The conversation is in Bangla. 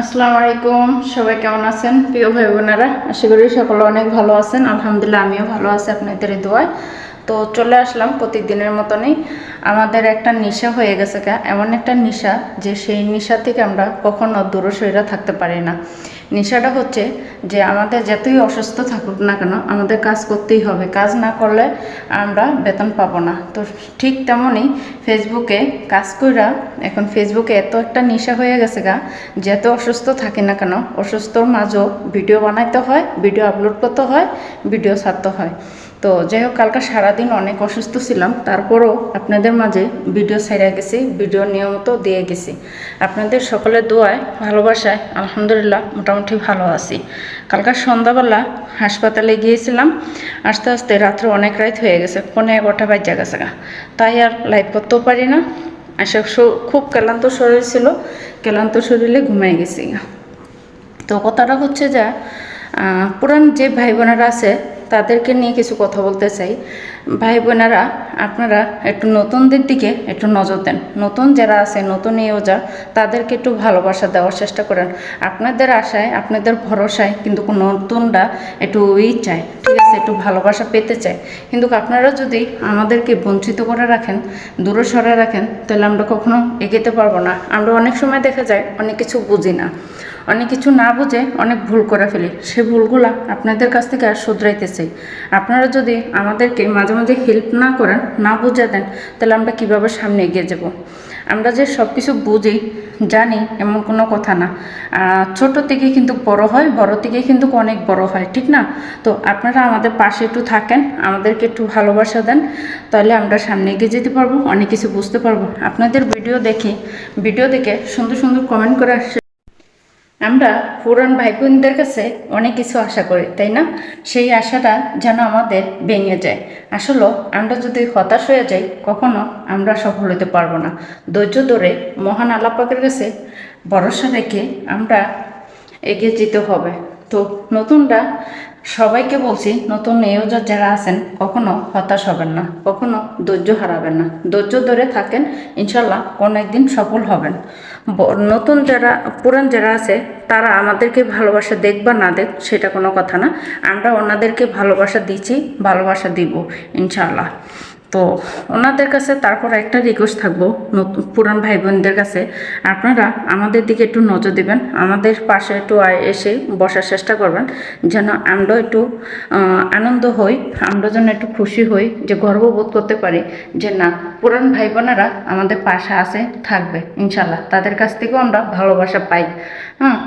আসসালামু আলাইকুম, সবাই কেমন আছেন? প্রিয় ভাই বোনেরা, আশা করি সকলে অনেক ভালো আছেন। আলহামদুলিল্লাহ, আমিও ভালো আছি আপনাদের দোয়ায়। তো চলে আসলাম প্রতিদিনের মতনই। আমাদের একটা নেশা হয়ে গেছে এমন একটা নেশা যে সেই নেশা থেকে আমরা কখনো দূরে সইরা থাকতে পারি না। নেশাটা হচ্ছে যে আমাদের যতই অসুস্থ থাকুক না কেন, আমাদের কাজ করতেই হবে। কাজ না করলে আমরা বেতন পাবো না। তো ঠিক তেমনই ফেসবুকে কাজ কইরা এখন ফেসবুকে এত একটা নেশা হয়ে গেছে গা, যে এত অসুস্থ থাকি না কেন, অসুস্থর মাঝেও ভিডিও বানাইতে হয়, ভিডিও আপলোড করতে হয়, ভিডিও ছাড়তে হয়। তো যাই হোক, কালকে সারাদিন অনেক অসুস্থ ছিলাম, তারপরও আপনাদের মাঝে ভিডিও ছেড়ে গেছি, ভিডিও নিয়মিত দিয়ে গেছি। আপনাদের সকলের দোয়ায়, ভালোবাসায়, আলহামদুলিল্লাহ, মোটামুটি ভালো আছি। কালকে সন্ধ্যাবেলা হাসপাতালে গিয়েছিলাম, আস্তে আস্তে রাত্রে অনেক রাত হয়ে গেছে পনেরো এগারোটা বাজে গেছে গা। তাই আর লাইভ করতেও পারি না। আসে খুব ক্লান্ত শরীর ছিল, ক্লান্ত শরীরে ঘুমিয়ে গেছি গা। তো কথাটা হচ্ছে যে পুরান যে ভাই বোনেরা আছে, তাদেরকে নিয়ে কিছু কথা বলতে চাই। ভাই বোনেরা আপনারা একটু নতুনদের দিকে একটু নজর দেন। নতুন যারা আছে, নতুন ইউজার, তাদেরকে একটু ভালোবাসা দেওয়ার চেষ্টা করেন। আপনাদের আশায়, আপনাদের ভরসায় কিন্তু কোনো নতুনরা একটু ই চায়, ঠিক আছে, একটু ভালোবাসা পেতে চায়। কিন্তু আপনারা যদি আমাদেরকে বঞ্চিত করে রাখেন, দূরে সরে রাখেন, তাহলে আমরা কখনো এগোতে পারব না। আমরা অনেক সময় দেখা যায়, অনেক কিছু বুঝি না। অনেক কিছু না বুঝে অনেক ভুল করে ফেলি। সে ভুলগুলা আপনাদের কাছ থেকে আর শুধরাইতে চাই আপনারা যদি আমাদেরকে মাঝে মাঝে হেল্প না করেন না বুঝে দেন, তাহলে আমরা কীভাবে সামনে এগিয়ে যাব? আমরা যে সব কিছু বুঝি, জানি এমন কোনো কথা না। ছোট থেকে কিন্তু বড় হয়, বড় থেকে কিন্তু অনেক বড় হয়, ঠিক না? তো আপনারা আমাদের পাশে একটু থাকেন, আমাদেরকে একটু ভালোবাসা দেন, তাহলে আমরা সামনে এগিয়ে যেতে পারব, অনেক কিছু বুঝতে পারব। আপনাদের ভিডিও দেখে ভিডিও দেখে সুন্দর সুন্দর কমেন্ট করে আসে। আমরা পুরান ভাই বোনদের কাছে অনেক কিছু আশা করি, তাই না? সেই আশাটা যেন আমাদের ভেঙে যায়। আসলে আমরা যদি হতাশ হয়ে যাই, কখনো আমরা সফল হতে পারব না। ধৈর্য ধরে মহান আলাপাকের কাছে ভরসা রেখে আমরা এগিয়ে যেতে হবে। তো নতুনরা সবাইকে বলছি, নতুন নিয়োজক যারা আছেন, কখনো হতাশ হবেন না, কখনো ধৈর্য হারাবেন না। ধৈর্য ধরে থাকেন, ইনশাল্লাহ কোনো একদিন সফল হবেন। নতুন যারা, পুরান যারা আছে, তারা আমাদেরকে ভালোবাসা দেখ বা না দেখ সেটা কোনো কথা না। আমরা ওনাদেরকে ভালোবাসা দিচ্ছি, ভালোবাসা দিব, ইনশাল্লাহ। তো ওনাদের কাছে তারপর একটা রিকোয়েস্ট থাকব, নতুন পুরান ভাই বোনদের কাছে। আপনারা আমাদের দিকে একটু নজর দেবেন, আমাদের পাশে একটু এসে বসার চেষ্টা করবেন, যেন আমরা একটু আনন্দ হই আমরা যেন একটু খুশি হই, যে গর্ববোধ করতে পারি, যে না, পুরান ভাই বোনেরা আমাদের পাশে আছে, থাকবে, ইনশাল্লাহ। তাদের কাছ থেকেও আমরা ভালোবাসা পাই। হ্যাঁ